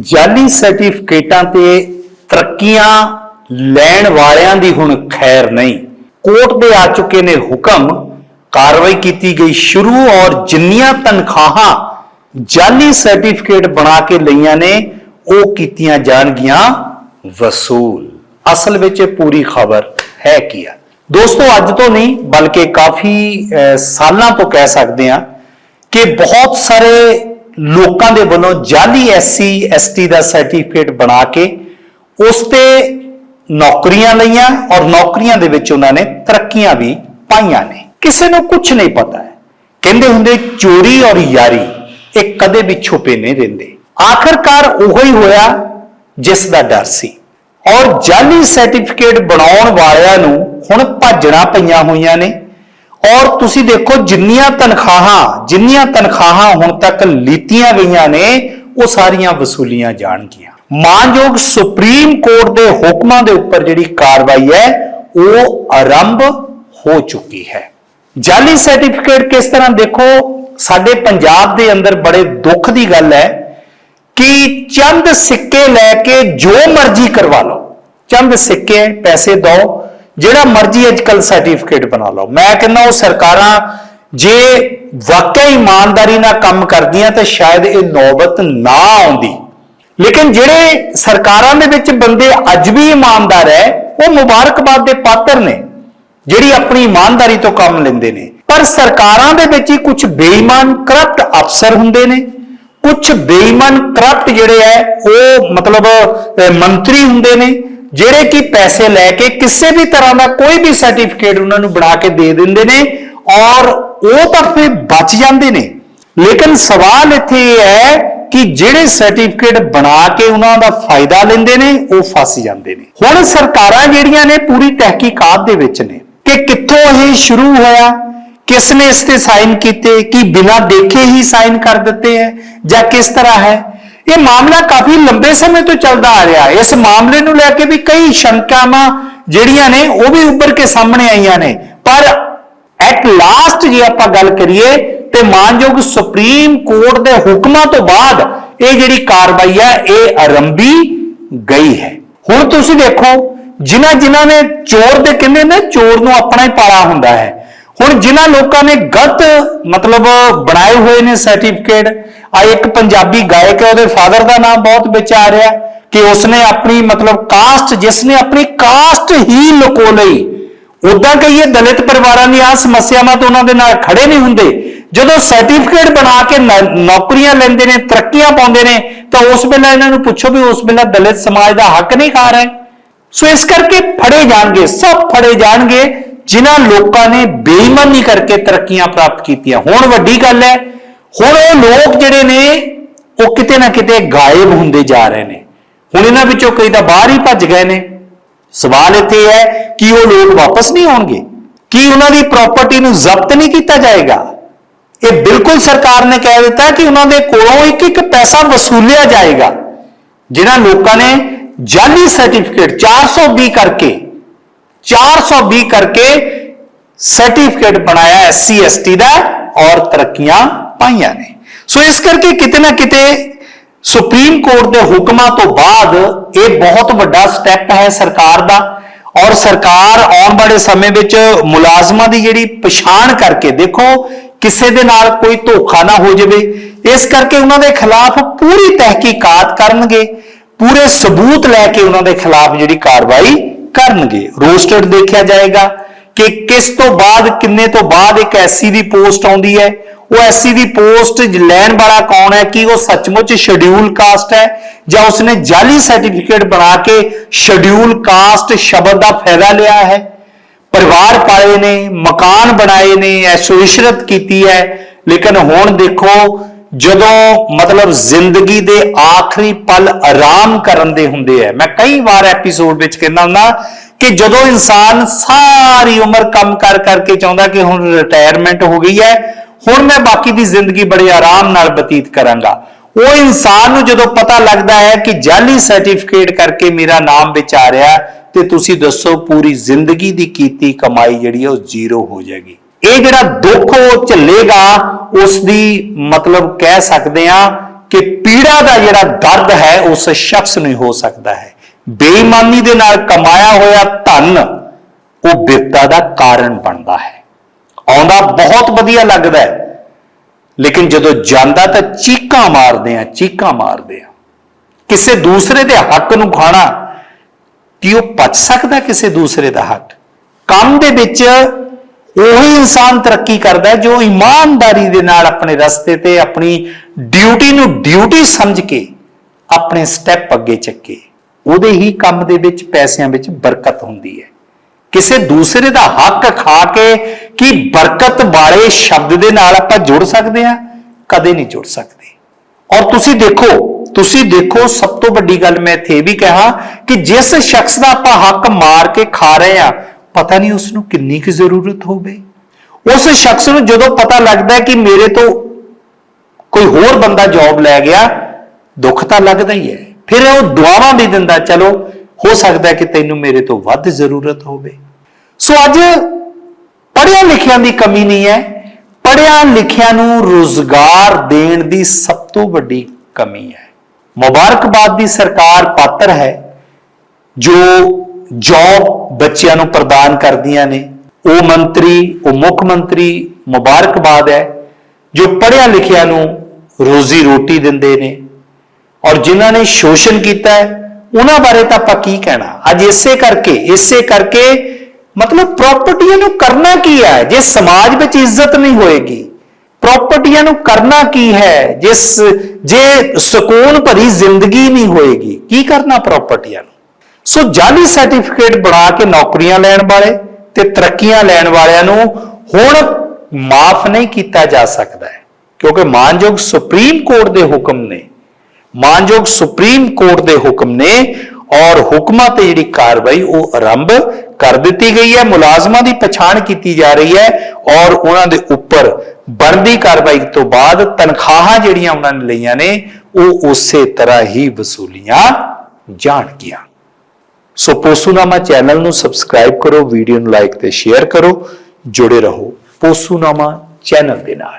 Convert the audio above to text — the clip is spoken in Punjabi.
ਜਾਲੀ ਸਰਟੀਫਿਕੇਟਾਂ ਤੇ ਤਰੱਕੀਆਂ ਲੈਣ ਵਾਲਿਆਂ ਦੀ ਹੁਣ ਖੈਰ ਨਹੀਂ। ਕੋਰਟ ਦੇ ਆ ਚੁੱਕੇ ਨੇ ਹੁਕਮ, ਕਾਰਵਾਈ ਕੀਤੀ ਗਈ ਸ਼ੁਰੂ ਔਰ ਜਿੰਨੀਆਂ ਤਨਖਾਹਾਂ ਜਾਲੀ ਸਰਟੀਫਿਕੇਟ ਬਣਾ ਕੇ ਲਈਆਂ ਨੇ, ਉਹ ਕੀਤੀਆਂ ਜਾਣਗੀਆਂ ਵਸੂਲ। ਅਸਲ ਵਿੱਚ ਇਹ ਪੂਰੀ ਖਬਰ ਹੈ ਕੀ ਆ? ਦੋਸਤੋ, ਅੱਜ ਤੋਂ ਨਹੀਂ, ਬਲਕਿ ਕਾਫੀ ਸਾਲਾਂ ਤੋਂ ਕਹਿ ਸਕਦੇ ਆ ਕਿ ਬਹੁਤ ਸਾਰੇ ਲੋਕਾਂ ਦੇ ਵੱਲੋਂ ਜਾਲੀ ਐਸਸੀ, ਐਸਟੀ ਦਾ ਸਰਟੀਫਿਕੇਟ ਬਣਾ ਕੇ ਉਸ ਤੇ ਨੌਕਰੀਆਂ ਲਈਆਂ ਔਰ ਨੌਕਰੀਆਂ ਦੇ ਵਿੱਚ ਉਹਨਾਂ ਨੇ ਤਰੱਕੀਆਂ ਵੀ ਪਾਈਆਂ ਨੇ। ਕਿਸੇ ਨੂੰ ਕੁਝ ਨਹੀਂ ਪਤਾ ਹੈ। ਕਹਿੰਦੇ ਹੁੰਦੇ, ਚੋਰੀ ਔਰ ਯਾਰੀ, ਇਹ ਕਦੇ ਵੀ ਛੁਪੇ ਨਹੀਂ ਰਹਿੰਦੇ। ਆਖਰਕਾਰ ਉਹੋ ਹੀ ਹੋਇਆ ਜਿਸ ਦਾ ਡਰ ਸੀ। ਔਰ ਜਾਲੀ ਸਰਟੀਫਿਕੇਟ ਬਣਾਉਣ ਵਾਲਿਆਂ ਨੂੰ ਹੁਣ ਭੱਜਣਾ ਪਈਆਂ ਹੋਈਆਂ ਨੇ। ਔਰ ਤੁਸੀਂ ਦੇਖੋ ਜਿੰਨੀਆਂ ਤਨਖਾਹਾਂ ਜਿੰਨੀਆਂ ਤਨਖਾਹਾਂ ਹੁਣ ਤੱਕ ਲੀਤੀਆਂ ਗਈਆਂ ਨੇ, ਉਹ ਸਾਰੀਆਂ ਵਸੂਲੀਆਂ ਜਾਣਗੀਆਂ। ਮਾਨਯੋਗ ਸੁਪਰੀਮ ਕੋਰਟ ਦੇ ਹੁਕਮਾਂ ਦੇ ਉੱਪਰ ਜਿਹੜੀ ਕਾਰਵਾਈ ਹੈ, ਉਹ ਆਰੰਭ ਹੋ ਚੁੱਕੀ ਹੈ। ਜਾਲੀ ਸਰਟੀਫਿਕੇਟ ਕਿਸ ਤਰ੍ਹਾਂ ਦੇਖੋ? ਸਾਡੇ ਪੰਜਾਬ ਦੇ ਅੰਦਰ ਬੜੇ ਦੁੱਖ ਦੀ ਗੱਲ ਹੈ ਕਿ ਚੰਦ ਸਿੱਕੇ ਲੈ ਕੇ ਜੋ ਮਰਜ਼ੀ ਕਰਵਾ ਲਓ, ਚੰਦ ਸਿੱਕੇ ਪੈਸੇ ਦਿਓ ਜਿਹੜਾ ਮਰਜ਼ੀ ਅੱਜਕੱਲ ਸਰਟੀਫਿਕੇਟ ਬਣਾ ਲਓ। ਮੈਂ ਕਹਿੰਦਾ ਉਹ ਸਰਕਾਰਾਂ ਜੇ ਵਾਕਿਆ ਇਮਾਨਦਾਰੀ ਨਾਲ ਕੰਮ ਕਰਦੀਆਂ ਤਾਂ ਸ਼ਾਇਦ ਇਹ ਨੌਬਤ ਨਾ ਆਉਂਦੀ। ਲੇਕਿਨ ਜਿਹੜੇ ਸਰਕਾਰਾਂ ਦੇ ਵਿੱਚ ਬੰਦੇ ਅੱਜ ਵੀ ਇਮਾਨਦਾਰ ਹੈ, ਉਹ ਮੁਬਾਰਕਬਾਦ ਦੇ ਪਾਤਰ ਨੇ, ਜਿਹੜੀ ਆਪਣੀ ਇਮਾਨਦਾਰੀ ਤੋਂ ਕੰਮ ਲੈਂਦੇ ਨੇ। ਪਰ ਸਰਕਾਰਾਂ ਦੇ ਵਿੱਚ ਹੀ ਕੁਝ ਬੇਈਮਾਨ ਕਰਪਟ ਅਫਸਰ ਹੁੰਦੇ ਨੇ। ਕੁਝ ਬੇਈਮਾਨ ਕਰਪਟ ਜਿਹੜੇ ਹੈ, ਉਹ ਮਤਲਬ ਮੰਤਰੀ ਹੁੰਦੇ ਨੇ। ਜਿਹੜੇ ਕਿ ਪੈਸੇ ਲੈ ਕੇ ਕਿਸੇ ਵੀ ਤਰ੍ਹਾਂ ਦਾ ਕੋਈ ਵੀ ਸਰਟੀਫਿਕੇਟ ਉਹਨਾਂ ਨੂੰ ਬਣਾ ਕੇ ਦੇ ਦਿੰਦੇ ਨੇ ਔਰ ਉਹ ਤਾਂ ਫਿਰ ਬਚ ਜਾਂਦੇ ਨੇ। ਲੇਕਿਨ ਸਵਾਲ ਇੱਥੇ ਇਹ ਹੈ ਕਿ ਜਿਹੜੇ ਸਰਟੀਫਿਕੇਟ ਬਣਾ ਕੇ ਉਹਨਾਂ ਦਾ ਫਾਇਦਾ ਲੈਂਦੇ ਨੇ, ਉਹ ਫਸ ਜਾਂਦੇ ਨੇ। ਹੁਣ ਸਰਕਾਰਾਂ ਜਿਹੜੀਆਂ ਨੇ ਪੂਰੀ ਤਹਿਕੀਕਾਤ ਦੇ ਵਿੱਚ ਨੇ ਕਿ ਕਿੱਥੋਂ ਇਹ ਸ਼ੁਰੂ ਹੋਇਆ, ਕਿਸ ਨੇ ਇਸ ਤੇ ਸਾਈਨ ਕੀਤੇ, ਕਿ ਬਿਨਾਂ ਦੇਖੇ ਹੀ ਸਾਈਨ ਕਰ ਦਿੱਤੇ ਹੈ ਜਾਂ ਕਿਸ ਤਰ੍ਹਾਂ ਹੈ ਇਹ ਮਾਮਲਾ ਕਾਫੀ ਲੰਬੇ ਸਮੇਂ ਤੋਂ ਚੱਲਦਾ ਆ ਰਿਹਾ ਹੈ। ਇਸ ਮਾਮਲੇ ਨੂੰ ਲੈ ਕੇ ਵੀ ਕਈ ਸ਼ੰਕਾਵਾਂ ਜਿਹੜੀਆਂ ਨੇ, ਉਹ ਵੀ ਉੱਭਰ ਕੇ ਸਾਹਮਣੇ ਆਈਆਂ ਨੇ। ਪਰ ਐਟ ਲਾਸਟ ਜੇ ਆਪਾਂ ਗੱਲ ਕਰੀਏ ਤੇ ਮਾਨਯੋਗ ਸੁਪਰੀਮ ਕੋਰਟ ਦੇ ਹੁਕਮਾਂ ਤੋਂ ਬਾਅਦ ਇਹ ਜਿਹੜੀ ਕਾਰਵਾਈ ਹੈ, ਇਹ ਆਰੰਭੀ ਗਈ ਹੈ। ਹੁਣ ਤੁਸੀਂ ਦੇਖੋ, ਜਿਨ੍ਹਾਂ ਜਿਨ੍ਹਾਂ ਨੇ ਚੋਰ ਦੇ ਕਹਿੰਦੇ ਨੇ, ਚੋਰ ਨੂੰ ਆਪਣਾ ਹੀ ਪਾਲਾ ਹੁੰਦਾ ਹੈ। ਹੁਣ ਜਿਨ੍ਹਾਂ ਲੋਕਾਂ ਨੇ ਗਲਤ ਮਤਲਬ ਬਣਾਏ ਹੋਏ ਨੇ ਸਰਟੀਫਿਕੇਟ ਆ ਇੱਕ ਪੰਜਾਬੀ ਗਾਇਕ ਹੈ, ਉਹਦੇ ਫਾਦਰ ਦਾ ਨਾਮ ਬਹੁਤ ਵਿੱਚ ਆ ਰਿਹਾ ਕਿ ਉਸਨੇ ਆਪਣੀ ਮਤਲਬ ਕਾਸਟ ਜਿਸਨੇ ਆਪਣੀ ਕਾਸਟ ਹੀ ਲੁਕੋ ਲਈ। ਉਦਾਂ ਕਹੀਏ ਦਲਿਤ ਪਰਿਵਾਰਾਂ ਦੀ ਆ ਸਮੱਸਿਆਵਾਂ ਤੋਂ ਉਹਨਾਂ ਦੇ ਨਾਲ ਖੜੇ ਨਹੀਂ ਹੁੰਦੇ। ਜਦੋਂ ਸਰਟੀਫਿਕੇਟ ਬਣਾ ਕੇ ਨ- ਨੌਕਰੀਆਂ ਲੈਂਦੇ ਨੇ, ਤਰੱਕੀਆਂ ਪਾਉਂਦੇ ਨੇ, ਤਾਂ ਉਸ ਵੇਲੇ ਇਹਨਾਂ ਨੂੰ ਪੁੱਛੋ ਵੀ ਉਸ ਵੇਲੇ ਦਲਿਤ ਸਮਾਜ ਦਾ ਹੱਕ ਨਹੀਂ ਖਾ ਰਹੇ। ਸੋ ਇਸ ਕਰਕੇ ਫੜੇ ਜਾਣਗੇ, ਸਭ ਫੜੇ ਜਾਣਗੇ, ਜਿਨ੍ਹਾਂ ਲੋਕਾਂ ਨੇ ਬੇਈਮਾਨੀ ਕਰਕੇ ਤਰੱਕੀਆਂ ਪ੍ਰਾਪਤ ਕੀਤੀਆਂ। ਹੁਣ ਵੱਡੀ ਗੱਲ ਹੈ ਹੁਣ ਉਹ ਲੋਕ ਜਿਹੜੇ ਨੇ, ਉਹ ਕਿਤੇ ਨਾ ਕਿਤੇ ਗਾਇਬ ਹੁੰਦੇ ਜਾ ਰਹੇ ਨੇ। ਹੁਣ ਇਹਨਾਂ ਵਿੱਚੋਂ ਕਈ ਤਾਂ ਬਾਹਰ ਹੀ ਭੱਜ ਗਏ ਨੇ। ਸਵਾਲ ਇੱਥੇ ਹੈ ਕਿ ਉਹ ਲੋਕ ਵਾਪਸ ਨਹੀਂ ਆਉਣਗੇ? ਕੀ ਉਹਨਾਂ ਦੀ ਪ੍ਰਾਪਰਟੀ ਨੂੰ ਜ਼ਬਤ ਨਹੀਂ ਕੀਤਾ ਜਾਏਗਾ? ਇਹ ਬਿਲਕੁਲ ਸਰਕਾਰ ਨੇ ਕਹਿ ਦਿੱਤਾ ਕਿ ਉਹਨਾਂ ਦੇ ਕੋਲੋਂ ਇੱਕ ਇੱਕ ਪੈਸਾ ਵਸੂਲਿਆ ਜਾਏਗਾ ਜਿਹੜਾ ਲੋਕਾਂ ਨੇ ਜਾਲੀ ਸਰਟੀਫਿਕੇਟ 420 ਕਰਕੇ 420 ਕਰਕੇ ਸਰਟੀਫਿਕੇਟ ਬਣਾਇਆ ਐਸਸੀ ਐਸਟੀ ਦਾ ਔਰ ਤਰੱਕੀਆਂ ਪਾਈਆਂ ਨੇ। ਸੋ ਇਸ ਕਰਕੇ ਕਿਤੇ ਨਾ ਕਿਤੇ ਸੁਪਰੀਮ ਕੋਰਟ ਦੇ ਹੁਕਮਾਂ ਤੋਂ ਬਾਅਦ ਇਹ ਬਹੁਤ ਵੱਡਾ ਸਟੈਪ ਹੈ ਸਰਕਾਰ ਦਾ। ਔਰ ਸਰਕਾਰ ਆਉਣ ਵਾਲੇ ਸਮੇਂ ਵਿੱਚ ਮੁਲਾਜ਼ਮਾਂ ਦੀ ਜਿਹੜੀ ਪਛਾਣ ਕਰਕੇ ਦੇਖੋ, ਕਿਸੇ ਦੇ ਨਾਲ ਕੋਈ ਧੋਖਾ ਨਾ ਹੋ ਜਾਵੇ। ਇਸ ਕਰਕੇ ਉਹਨਾਂ ਦੇ ਖਿਲਾਫ ਪੂਰੀ ਤਹਿਕੀਕਾਤ ਕਰਨਗੇ। ਪੂਰੇ ਸਬੂਤ ਲੈ ਕੇ ਉਹਨਾਂ ਦੇ ਖਿਲਾਫ ਜਿਹੜੀ ਕਾਰਵਾਈ ਕਰਨਗੇ। ਰੋਸਟਡ ਦੇਖਿਆ ਜਾਏਗਾ ਕਿ ਕਿਸ ਤੋਂ ਬਾਅਦ, ਕਿੰਨੇ ਤੋਂ ਬਾਅਦ ਇੱਕ ਐਸਸੀ ਦੀ ਪੋਸਟ ਆਉਂਦੀ ਹੈ ਉਹ ਐਸਸੀ ਦੀ ਪੋਸਟ ਲੈਣ ਵਾਲਾ ਕੌਣ ਹੈ? ਕਿ ਉਹ ਸੱਚਮੁੱਚ ਸ਼ਡਿਊਲ ਕਾਸਟ ਹੈ? ਜਾਂ ਉਸਨੇ ਜਾਲੀ ਸਰਟੀਫਿਕੇਟ ਬਣਾ ਕੇ ਸ਼ਡਿਊਲ ਕਾਸਟ ਸ਼ਬਦ ਦਾ ਫਾਇਦਾ ਲਿਆ ਹੈ? ਪਰਿਵਾਰ ਪਾਲੇ ਨੇ, ਮਕਾਨ ਬਣਾਏ ਨੇ, ਐਸ਼ੋ ਇਸ਼ਰਤ ਕੀਤੀ ਹੈ। ਲੇਕਿਨ ਹੁਣ ਦੇਖੋ, ਜਦੋਂ ਮਤਲਬ ਜ਼ਿੰਦਗੀ ਦੇ ਆਖਰੀ ਪਲ ਆਰਾਮ ਕਰਨ ਦੇ ਹੁੰਦੇ ਆ ਮੈਂ ਕਈ ਵਾਰ ਐਪੀਸੋਡ ਵਿੱਚ ਕਹਿੰਦਾ ਹੁੰਦਾ ਕਿ ਜਦੋਂ ਇਨਸਾਨ ਸਾਰੀ ਉਮਰ ਕੰਮ ਕਰ ਕਰਕੇ ਚਾਹੁੰਦਾ ਕਿ ਹੁਣ ਰਿਟਾਇਰਮੈਂਟ ਹੋ ਗਈ ਹੈ ਹੁਣ ਮੈਂ ਬਾਕੀ ਦੀ ਜ਼ਿੰਦਗੀ ਬੜੇ ਆਰਾਮ ਨਾਲ ਬਤੀਤ ਕਰਾਂਗਾ। ਉਹ ਇਨਸਾਨ ਨੂੰ ਜਦੋਂ ਪਤਾ ਲੱਗਦਾ ਹੈ ਕਿ ਜਾਲੀ ਸਰਟੀਫਿਕੇਟ ਕਰਕੇ ਮੇਰਾ ਨਾਮ ਵਿੱਚ ਆ ਰਿਹਾ ਤੇ ਤੁਸੀਂ ਦੱਸੋ ਪੂਰੀ ਜ਼ਿੰਦਗੀ ਦੀ ਕੀਤੀ ਕਮਾਈ ਜਿਹੜੀ ਹੈ ਉਹ ਜ਼ੀਰੋ ਹੋ ਜਾਏਗੀ। ਇਹ ਜਿਹੜਾ ਦੁੱਖ ਉਹ ਝੱਲੇਗਾ, ਉਸ ਦੀ ਮਤਲਬ ਕਹਿ ਸਕਦੇ ਆ ਕਿ ਪੀੜਾ ਦਾ ਜਿਹੜਾ ਦਰਦ ਹੈ, ਉਸ ਸ਼ਖਸ ਨੂੰ ਹੋ ਸਕਦਾ ਹੈ। ਬੇਈਮਾਨੀ ਦੇ ਨਾਲ ਕਮਾਇਆ ਹੋਇਆ ਧਨ, ਉਹ ਬਿਪਤਾ ਦਾ ਕਾਰਨ ਬਣਦਾ ਹੈ। ਆਉਂਦਾ ਬਹੁਤ ਵਧੀਆ ਲੱਗਦਾ ਹੈ। ਲੇਕਿਨ ਜਦੋਂ ਜਾਂਦਾ ਤਾਂ ਚੀਕਾਂ ਮਾਰਦੇ ਆ, ਚੀਕਾਂ ਮਾਰਦੇ ਆ। ਕਿਸੇ ਦੂਸਰੇ ਦੇ ਹੱਕ ਨੂੰ ਖਾਣਾ ਕੀ ਉਹ ਪਚ ਸਕਦਾ ਕਿਸੇ ਦੂਸਰੇ ਦਾ ਹੱਕ? ਕੰਮ ਦੇ ਵਿੱਚ ਉਹੀ ਇਨਸਾਨ ਤਰੱਕੀ ਕਰਦਾ ਜੋ ਇਮਾਨਦਾਰੀ ਦੇ ਨਾਲ ਆਪਣੇ ਰਸਤੇ ਤੇ ਆਪਣੀ ਡਿਊਟੀ ਨੂੰ ਡਿਊਟੀ ਸਮਝ ਕੇ ਆਪਣੇ ਸਟੈਪ ਅੱਗੇ ਚੱਕੇ। ਉਹਦੇ ਹੀ ਕੰਮ ਦੇ ਵਿੱਚ ਪੈਸਿਆਂ ਵਿੱਚ ਬਰਕਤ ਹੁੰਦੀ ਹੈ। ਕਿਸੇ ਦੂਸਰੇ ਦਾ ਹੱਕ ਖਾ ਕੇ ਕੀ ਬਰਕਤ ਵਾਲੇ ਸ਼ਬਦ ਦੇ ਨਾਲ ਆਪਾਂ ਜੁੜ ਸਕਦੇ ਹਾਂ, ਕਦੇ ਨਹੀਂ ਜੁੜ ਸਕਦੇ। ਔਰ ਤੁਸੀਂ ਦੇਖੋ ਤੁਸੀਂ ਦੇਖੋ, ਸਭ ਤੋਂ ਵੱਡੀ ਗੱਲ ਮੈਂ ਇੱਥੇ ਇਹ ਵੀ ਕਹਾ ਕਿ ਜਿਸ ਸ਼ਖਸ ਦਾ ਆਪਾਂ ਹੱਕ ਮਾਰ ਕੇ ਖਾ ਰਹੇ ਆ ਪਤਾ ਨਹੀਂ ਉਸ ਨੂੰ ਕਿੰਨੀ ਕੁ ਜ਼ਰੂਰਤ ਹੋਵੇ। ਉਸ ਸ਼ਖਸ ਨੂੰ ਜਦੋਂ ਪਤਾ ਲੱਗਦਾ ਕਿ ਮੇਰੇ ਤੋਂ ਕੋਈ ਹੋਰ ਬੰਦਾ ਜੌਬ ਲੈ ਗਿਆ, ਦੁੱਖ ਤਾਂ ਲੱਗਦਾ ਹੀ ਹੈ। ਫਿਰ ਉਹ ਦੁਆਵਾਂ ਵੀ ਦਿੰਦਾ, ਚਲੋ, ਹੋ ਸਕਦਾ ਕਿ ਤੈਨੂੰ ਮੇਰੇ ਤੋਂ ਵੱਧ ਜ਼ਰੂਰਤ ਹੋਵੇ। ਸੋ ਅੱਜ ਪੜ੍ਹਿਆ ਲਿਖਿਆਂ ਦੀ ਕਮੀ ਨਹੀਂ ਹੈ। ਪੜ੍ਹਿਆ ਲਿਖਿਆਂ ਨੂੰ ਰੋਜ਼ਗਾਰ ਦੇਣ ਦੀ ਸਭ ਤੋਂ ਵੱਡੀ ਕਮੀ ਹੈ। ਮੁਬਾਰਕਬਾਦ ਦੀ ਸਰਕਾਰ ਪਾਤਰ ਹੈ, ਜੋ ਜੌਬ ਬੱਚਿਆਂ ਨੂੰ ਪ੍ਰਦਾਨ ਕਰਦੀਆਂ ਨੇ। ਉਹ ਮੰਤਰੀ, ਉਹ ਮੁੱਖ ਮੰਤਰੀ ਮੁਬਾਰਕਬਾਦ ਹੈ, ਜੋ ਪੜ੍ਹਿਆ ਲਿਖਿਆ ਨੂੰ ਰੋਜ਼ੀ ਰੋਟੀ ਦਿੰਦੇ ਨੇ। ਔਰ ਜਿਨ੍ਹਾਂ ਨੇ ਸ਼ੋਸ਼ਣ ਕੀਤਾ ਹੈ, ਉਹਨਾਂ ਬਾਰੇ ਤਾਂ ਆਪਾਂ ਕੀ ਕਹਿਣਾ? ਅੱਜ ਇਸੇ ਕਰਕੇ ਇਸੇ ਕਰਕੇ ਮਤਲਬ ਪ੍ਰਾਪਰਟੀਆਂ ਨੂੰ ਕਰਨਾ ਕੀ ਹੈ? ਜੇ ਸਮਾਜ ਵਿੱਚ ਇੱਜ਼ਤ ਨਹੀਂ ਹੋਏਗੀ ਪ੍ਰਾਪਰਟੀਆਂ ਨੂੰ ਕਰਨਾ ਕੀ ਹੈ? ਜਿਸ, ਜੇ ਸਕੂਨ ਭਰੀ ਜ਼ਿੰਦਗੀ ਨਹੀਂ ਹੋਏਗੀ, ਕੀ ਕਰਨਾ ਪ੍ਰਾਪਰਟੀਆਂ ਨੂੰ? ਸੋ ਜਾਲੀ ਸਰਟੀਫਿਕੇਟ ਬਣਾ ਕੇ ਨੌਕਰੀਆਂ ਲੈਣ ਵਾਲੇ ਤੇ ਤਰੱਕੀਆਂ ਲੈਣ ਵਾਲਿਆਂ ਨੂੰ ਹੁਣ ਮਾਫ ਨਹੀਂ ਕੀਤਾ ਜਾ ਸਕਦਾ ਹੈ, ਕਿਉਂਕਿ ਮਾਨਯੋਗ ਸੁਪਰੀਮ ਕੋਰਟ ਦੇ ਹੁਕਮ ਨੇ, ਮਾਨਯੋਗ ਸੁਪਰੀਮ ਕੋਰਟ ਦੇ ਹੁਕਮ ਨੇ ਔਰ ਹੁਕਮਾਂ ਤੇ ਜਿਹੜੀ ਕਾਰਵਾਈ ਉਹ ਆਰੰਭ ਕਰ ਦਿੱਤੀ ਗਈ ਹੈ, ਮੁਲਾਜ਼ਮਾਂ ਦੀ ਪਛਾਣ ਕੀਤੀ ਜਾ ਰਹੀ ਹੈ ਔਰ ਉਹਨਾਂ ਦੇ ਉੱਪਰ ਬਣਦੀ ਕਾਰਵਾਈ ਤੋਂ ਬਾਅਦ ਤਨਖਾਹਾਂ ਜਿਹੜੀਆਂ ਉਹਨਾਂ ਨੇ ਲਈਆਂ ਨੇ, ਉਹ ਉਸੇ ਤਰ੍ਹਾਂ ਹੀ ਵਸੂਲੀਆਂ ਜਾਣਗੀਆਂ। ਸੋ ਪੋਸੂਨਾਮਾ ਚੈਨਲ ਨੂੰ ਸਬਸਕ੍ਰਾਈਬ ਕਰੋ, ਵੀਡੀਓ ਨੂੰ ਲਾਈਕ ਤੇ ਸ਼ੇਅਰ ਕਰੋ, ਜੁੜੇ ਰਹੋ ਪੋਸੂਨਾਮਾ ਚੈਨਲ ਦੇ ਨਾਲ।